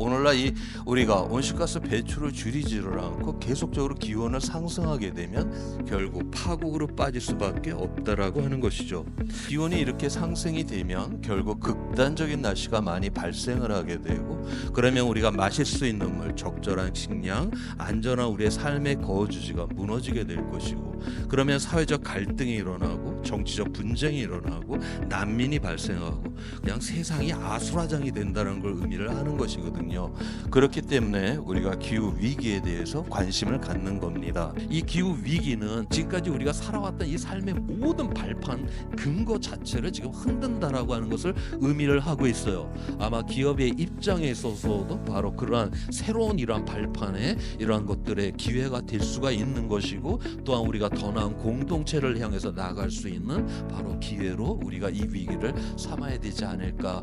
오늘날 이 우리가 온실가스 배출을 줄이지를 않고 계속적으로 기온을 상승하게 되면 결국 파국으로 빠질 수밖에 없다라고 하는 것이죠. 기온이 이렇게 상승이 되면 결국 극단적인 날씨가 많이 발생을 하게 되고 그러면 우리가 마실 수 있는 물, 적절한 식량, 안전한 우리의 삶의 거주지가 무너지게 될 것이고 그러면 사회적 갈등이 일어나고 정치적 분쟁이 일어나고 난민이 발생하고 그냥 세상이 아수라장이 된다는 걸 의미를 하는 것이거든요. 그렇기 때문에 우리가 기후 위기에 대해서 관심을 갖는 겁니다. 이 기후 위기는 지금까지 우리가 살아왔던 이 삶의 모든 발판 근거 자체를 지금 흔든다라고 하는 것을 의미를 하고 있어요. 아마 기업의 입장에 있어서도 바로 그러한 새로운 이러한 발판에 이러한 것들의 기회가 될 수가 있는 것이고 또한 우리가 더 나은 공동체를 향해서 나아갈 수 있는 바로 기회로 우리가 이 위기를 삼아야 되지 않을까